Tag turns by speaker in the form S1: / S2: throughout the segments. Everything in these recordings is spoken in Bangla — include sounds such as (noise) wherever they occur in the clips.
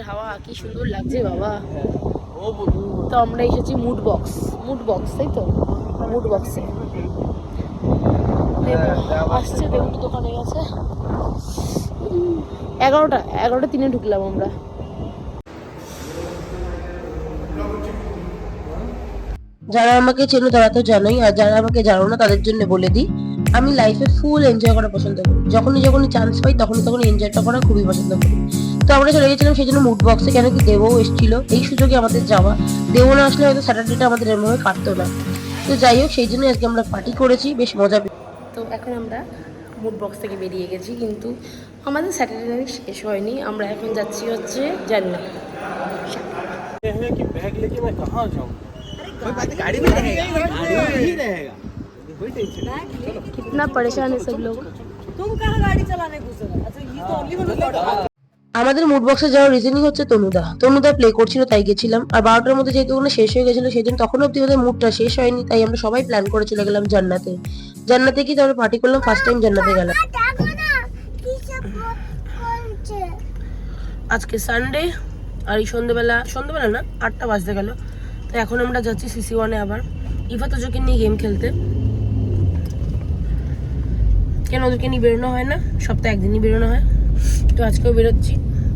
S1: সন্ধ্যের হাওয়া কি সুন্দর লাগছে বাবা। তো আমরা এসেছি মুড বক্স মুড বক্স তাই তো? মুড বক্সে আসছে দেবুর দোকানে গেছে। এগারোটা এগারোটা তিনে ঢুকলাম আমরা।
S2: যারা আমাকে চেনো তারা তো জানোই আর যারা আমাকে জানো না তাদের জন্য বলে দিই আমি লাইফে ফুল এনজয় করা পছন্দ করি। যখনই যখনই চান্স পাই তখনই তখনই এনজয়টা করা খুবই পছন্দ করি। তো আমরা চলে গেছিলাম সেই জন্য মুড বক্সে কেন কি দেবও এসেছিল এই সুযোগে আমাদের যাওয়া দেবও না আসলে হয়তো স্যাটারডেটা আমাদের এমনভাবে কাটতো না তো যাই হোক সেই জন্য আজকে আমরা পার্টি করেছি বেশ মজা পেয়েছি।
S1: তো এখন আমরা মুড বক্স থেকে বেরিয়ে গেছি কিন্তু আমাদের স্যাটারডে নাইট শেষ হয়নি আমরা এখন যাচ্ছি হচ্ছে জান্নাত
S3: ये है कि बैग लेके मैं कहाँ जाऊँ
S4: कोई बात नहीं, गाड़ी में रहेगा गाड़ी में ही रहेगा कोई टेंशन नहीं
S1: कितना परेशान है सब लोग
S5: तुम कहाँ गाड़ी चलाने घुसे हो? अच्छा ये तो ओनली वन
S2: আমাদের মুড বক্সে যাওয়ার রিজনই হচ্ছে তনুদা। তনুদা প্লে করছিল তাই গেছিলাম। আর বারোটার মধ্যে যেহেতু ওখানে শেষ হয়ে গেছিল সেদিন তখন অব্দি ওদের মুডটা শেষ হয়নি তাই আমরা সবাই প্ল্যান করে চলে গেলাম জান্নাতে। জান্নাতে কি তারপরে পার্টি করলাম? ফার্স্ট টাইম জান্নাতে গেলাম।
S1: আজকে সানডে আর এই সন্ধ্যেবেলা সন্ধ্যেবেলা না আটটা বাজতে গেল। তো এখন আমরা যাচ্ছি সিসি ওয়ানে আবার। ইফা তোজোকে নিয়ে গেম খেলতে। কেন ওদেরকে নিয়ে বেরোনো হয় না? সপ্তাহে একদিনই বেরোনো হয়। তো আজকেও বেরোচ্ছি।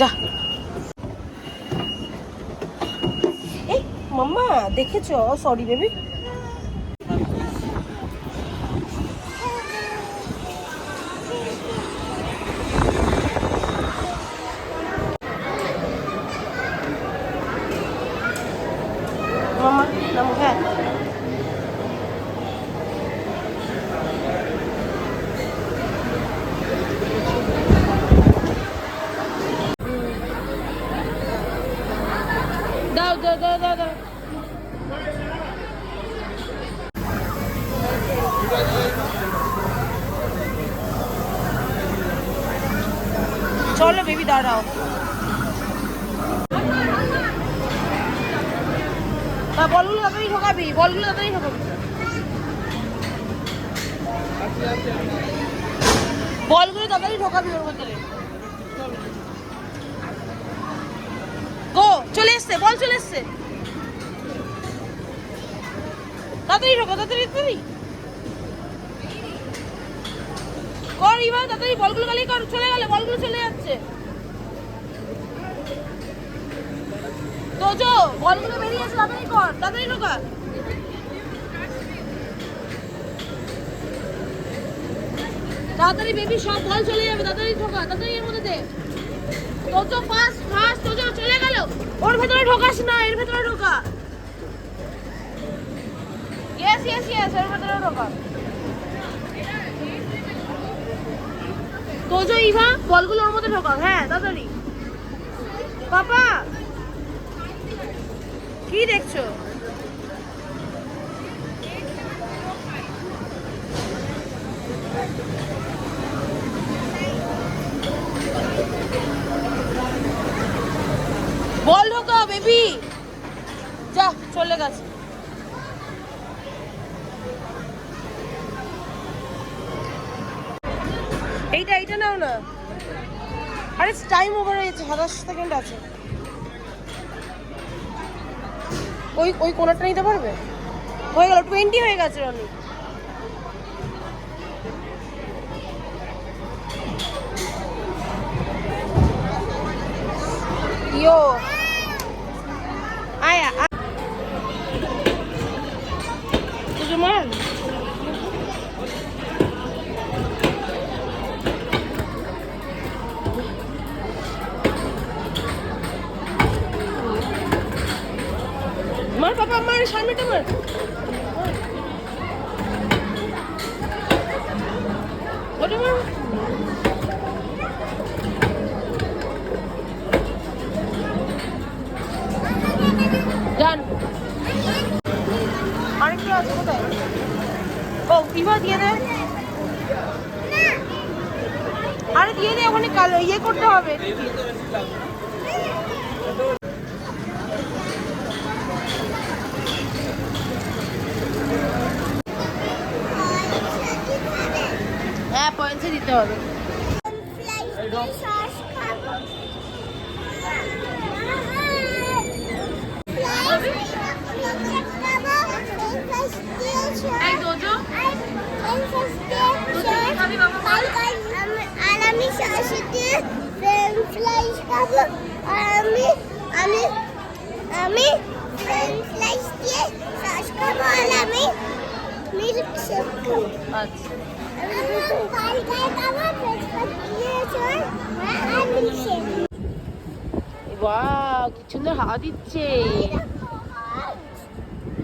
S1: যা। এই মাম্মা দেখেছ? সরি বেবি দাও দাও দাও দাও দাও। চলো বেবি, দাঁড়াও। বলগুলো তাড়াতাড়ি ঢোকাবি বলগুলো তাড়াতাড়ি ঢোকাবি বলগুলো তাড়াতাড়ি ঢোকাবি ওর ভেতরে। গো, চলে এসছে, বল চলে এসছে। তাড়াতাড়ি তাড়াতাড়ি কর বলগুলো কর, চলে গেলে, বলগুলো চলে যাচ্ছে। বলগুলো বেরিয়ে কর, তাড়াতাড়ি ঢোকা। তাড়াতাড়ি বেবি সব বল চলে যাবে, তাড়াতাড়ি ঢোকা, তাড়াতাড়ি এর মধ্যে দে। তোজো ফাস্ট ফাস্ট তোজো, চলে গেল। ওর ভেতরে ঢোকাস না, এর ভেতরে ঢোকা। ইয়েস ইয়েস ইয়েস এর ভেতরে ঢোকা। তোজো, ইভা, বলগুলো ওর মধ্যে ঢোকা হ্যাঁ তাড়াতাড়ি। পাপা, কি দেখছ বল ঢোকা বেবি যা চলে গেছে এইটা এইটা নাও না। আরে টাইম ওভার হয়ে গেছে সাতাশ সেকেন্ড আছে। ওই ওই কোনারটা নিতে পারবে? হয়ে গেল টোয়েন্টি হয়ে গেছে রনি ইয়ো ইভা দিয়ে দে। আরে দিয়ে দে, ওখানে কালো ইয়ে করতে হবে। হ্যাঁ পয়েন্টসে দিতে হবে এই দোজো
S6: আর আমি শাশুড়ি ফ্রেঞ্চ ফ্রাইস খাব আর আমি আমি আমি ফ্রেঞ্চ ফ্রাইস দিয়ে সস খাব আর আমি মিল্ক শেক খাব।
S1: আচ্ছা। ওয়াও কি সুন্দর হাওয়া দিচ্ছে।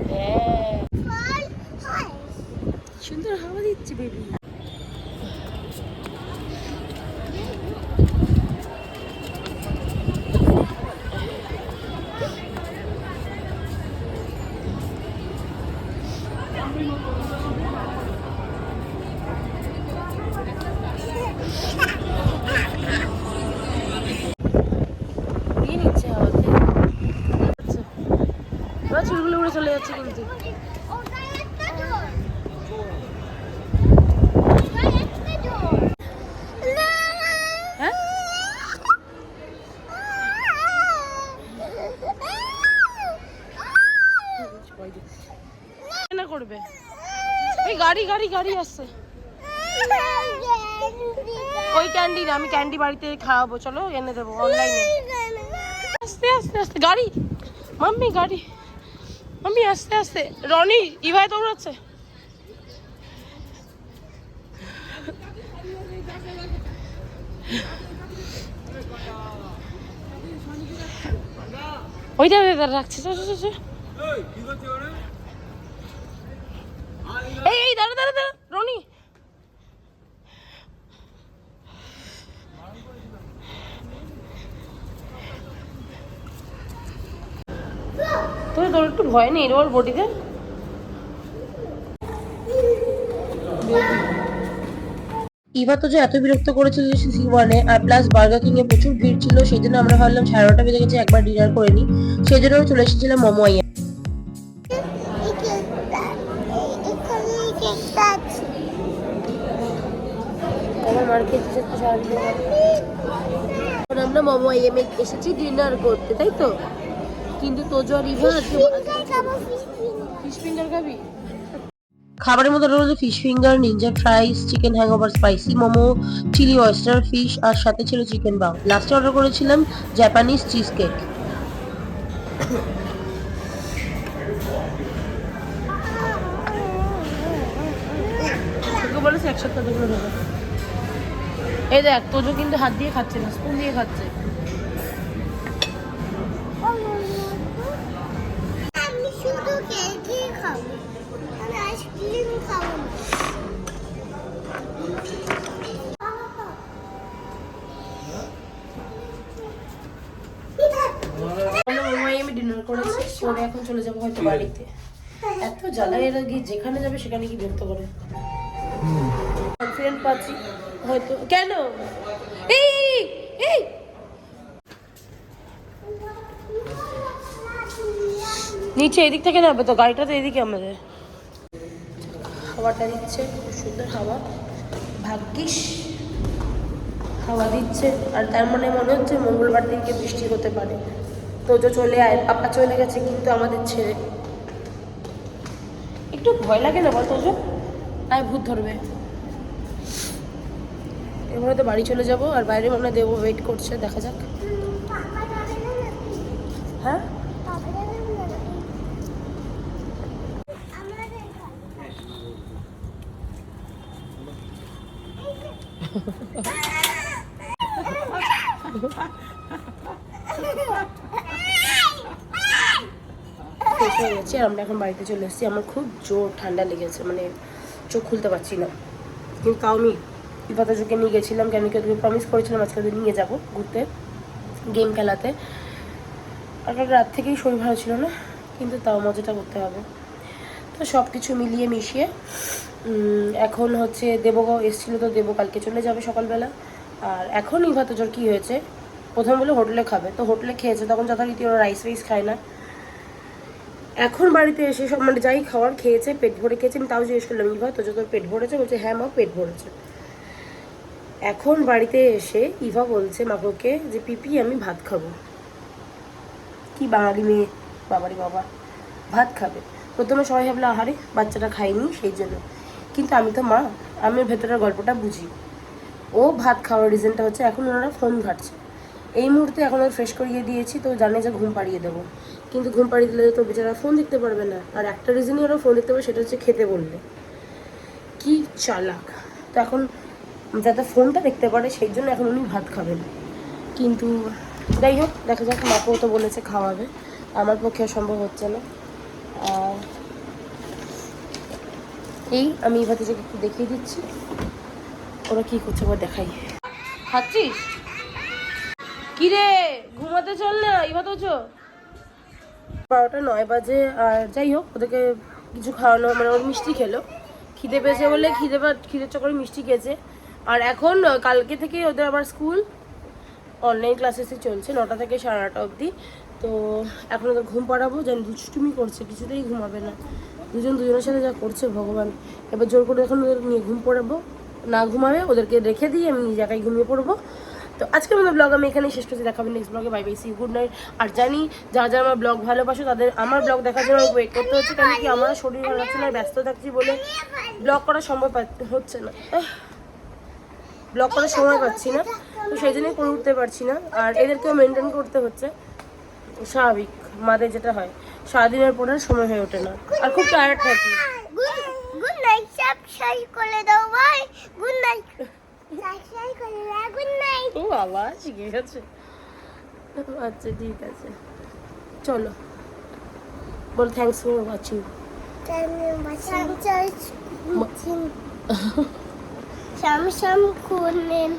S1: হ্যাঁ। সুন্দর হাওয়া দিচ্ছে বেবি এবার চুলগুলো উড়ে চলে যাচ্ছে কিন্তু হ্যাঁ? করবে? ওই গাড়ি গাড়ি গাড়ি আসছে। ওই ক্যান্ডি আমি ক্যান্ডি বাড়িতে খাওয়াবো, চলো এনে দেবো অনলাইনে আস্তে আস্তে আস্তে, গাড়ি। মাম্মি, গাড়ি। মাম্মি আস্তে আস্তে। রনি ইভাই দৌড়াচ্ছে। ওই দাদা রাখছে। রাখছি এই দাঁড়া দাঁড়া দাঁড়া রনি তোর তোর একটু ভয় নেই ওর বডিতে।
S2: ইভা তো যে এত বিরক্ত করেছিল যে সিসি ওয়ানে আর প্লাস বার্গার কিং এ প্রচুর ভিড় ছিল সেই জন্য আমরা ভাবলাম সাড়ে নটা বেজে গেছে একবার ডিনার করে নিই। সেই জন্য চলে এসেছিলাম মোমো আইয়া। আমরা মোমো আইএমে এসেছি ডিনার করতে তাই তো? কিন্তু তোজো আর ইভা আজকে
S6: ফিশ
S2: ফিঙ্গার খাবি খাবারের মধ্যে রয়েছে fish finger ninja fries chicken hangover spicy momo chilli oyster fish আর সাথে ছিল চিকেন বাউ লাস্টে অর্ডার করেছিলাম জাপানিজ চিজ কেক
S1: বলেছে এই দেখ তোজো কিন্তু হাত দিয়ে খাচ্ছে না স্পুন দিয়ে খাচ্ছে। হয়তো বাড়িতে। এত জ্বালা এরা গিয়ে যেখানে যাবে সেখানে কি বিরক্ত করে। পাচ্ছি হয়তো কেন? এই, এই! নিচে এদিক থেকে নামবে তো গাড়িটা তো এদিকে আমাদের। হাওয়াটা দিচ্ছে খুব সুন্দর হাওয়া। ভাগ্যিস হাওয়া দিচ্ছে। আর তার মানে মনে হচ্ছে মঙ্গলবার দিনকে বৃষ্টি হতে পারে। তোজো চলে আয় পাপা চলে গেছে কিন্তু আমাদের ছেড়ে। একটু ভয় লাগে না বল তোজো? আয় ভূত ধরবে। এবারে তো বাড়ি চলে যাব আর বাইরে আমরা দেবো ওয়েট করছে দেখা যাক। হ্যাঁ (laughs)
S6: পাপা যাবে না আমাদের
S1: শেষ হয়ে গেছে আর আমরা এখন বাড়িতে চলে এসেছি। আমার খুব জোর ঠান্ডা লেগেছে মানে চোখ খুলতে পারছি না। কিন্তু তাও আমি বিপাতাজোকে নিয়ে গেছিলাম, কেন কি ওদেরকে প্রমিস করেছিলাম আজকে ওদের নিয়ে যাব ঘুরতে গেম খেলাতে। আর রাত থেকেই শরীর ভালো ছিল না, কিন্তু তাও মজাটা করতে হবে। তো সব কিছু মিলিয়ে মিশিয়ে এখন হচ্ছে দেবো এসেছিল তো দেবো কালকে চলে যাবে সকালবেলা। আর এখন ইভা তোজোর কী হয়েছে? প্রথম বলে হোটেলে খাবে, তো হোটেলে খেয়েছে, তখন যথারীতি ওরা রাইস ফাইস খায় না। এখন বাড়িতে এসে সব মানে যাই খাওয়ার খেয়েছে, পেট ভরে খেয়েছে, আমি তাও জিজ্ঞেস করলাম ইভা তোজো তোর পেট ভরেছে? বলছে হ্যাঁ মা, পেট ভরেছে। এখন বাড়িতে এসে ইভা বলছে মাকে যে, পিপি, আমি ভাত খাব। কি বাঙালি মেয়ে? বাবারি বাবা, ভাত খাবে। প্রথমে সবাই ভাবলো, আহারে, বাচ্চাটা খায়নি, সেই জন্য। কিন্তু আমি তো মা, আমি ভেতরের গল্পটা বুঝি। ও ভাত খাওয়ার রিজনটা হচ্ছে, এখন ওনারা ফোন ঘাটছে। এই মুহূর্তে এখন ওর ফ্রেশ করিয়ে দিয়েছি, তো জানে যে ঘুম পাড়িয়ে দেবো। কিন্তু ঘুম পাড়িয়ে দিলে তো বেচারা ফোন দেখতে পারবে না। আর একটা রিজনই ওরা ফোন দেখতে পাবে সেটা হচ্ছে খেতে বললে। কি চালাক। তো এখন যাতে ফোনটা দেখতে পারে, সেই জন্য এখন উনি ভাত খাবেন। কিন্তু যাই হোক, দেখা যাক, মাকেও তো বলেছে খাওয়াবে। আমার পক্ষে সম্ভব হচ্ছে না। আর এই আমি এবার থেকে একটু দেখিয়ে দিচ্ছি। ওরা কি করছে এবার দেখাই। খাচ্ছিস? কি রে ঘুমাতে চল না এবার তো চো বারোটা নয় বাজে, আর যাই হোক, ওদেরকে কিছু খাওয়ানো মানে ওর মিষ্টি খেলো। খিদে পেয়েছে বলে খিদে খিদের চক্করে মিষ্টি খেয়েছে। আর এখন কালকে থেকে ওদের আবার স্কুল। অনলাইন ক্লাসেসই চলছে নটা থেকে সাড়ে নটা অবধি। তো এখন ওদের ঘুম পাড়াবো, যেন দুষ্টুমি করছে, কিছুতেই ঘুমাবে না। দুজন দুজনের সাথে যা করছে ভগবান। এবার জোর করে এখন ওদের নিয়ে ঘুম পড়াবো। না ঘুমাবে, ওদেরকে রেখে দিয়ে আমি নিজে একাই ঘুমিয়ে পড়ব। তো আজকে আমাদের ব্লগ আমি এখানেই শেষ করছি দেখাবেন নেক্সট ব্লগে bye bye see good night আর জানি যারা যারা আমার ব্লগ ভালোবাসো, তাদের আমার ব্লগ দেখার জন্য ওয়েট করতে হচ্ছে, কারণ কি আমার শরীর ভালো লাগছে না ব্যস্ত থাকছি বলে ব্লগ করা সম্ভব হচ্ছে না। ব্লগ করার সময় পাচ্ছি না, তো সেই জন্যই করে উঠতে পারছি না। আর এদেরকেও মেনটেন করতে হচ্ছে। স্বাভাবিক, মাদের যেটা হয়, সারাদিনের পরে সময় হয়ে ওঠে না। আর খুব টায়ার্ড থাকি।
S6: গুড নাইট সাবস্ক্রাইব করে দাও ভাই গুড নাইট সাবস্ক্রাইব করে দাও গুড নাইট
S1: ও বাবা শিখে গেছে আচ্ছা ঠিক আছে চলো বল থ্যাংকস ফর ওয়াচিং
S6: সাম সাম খুলেন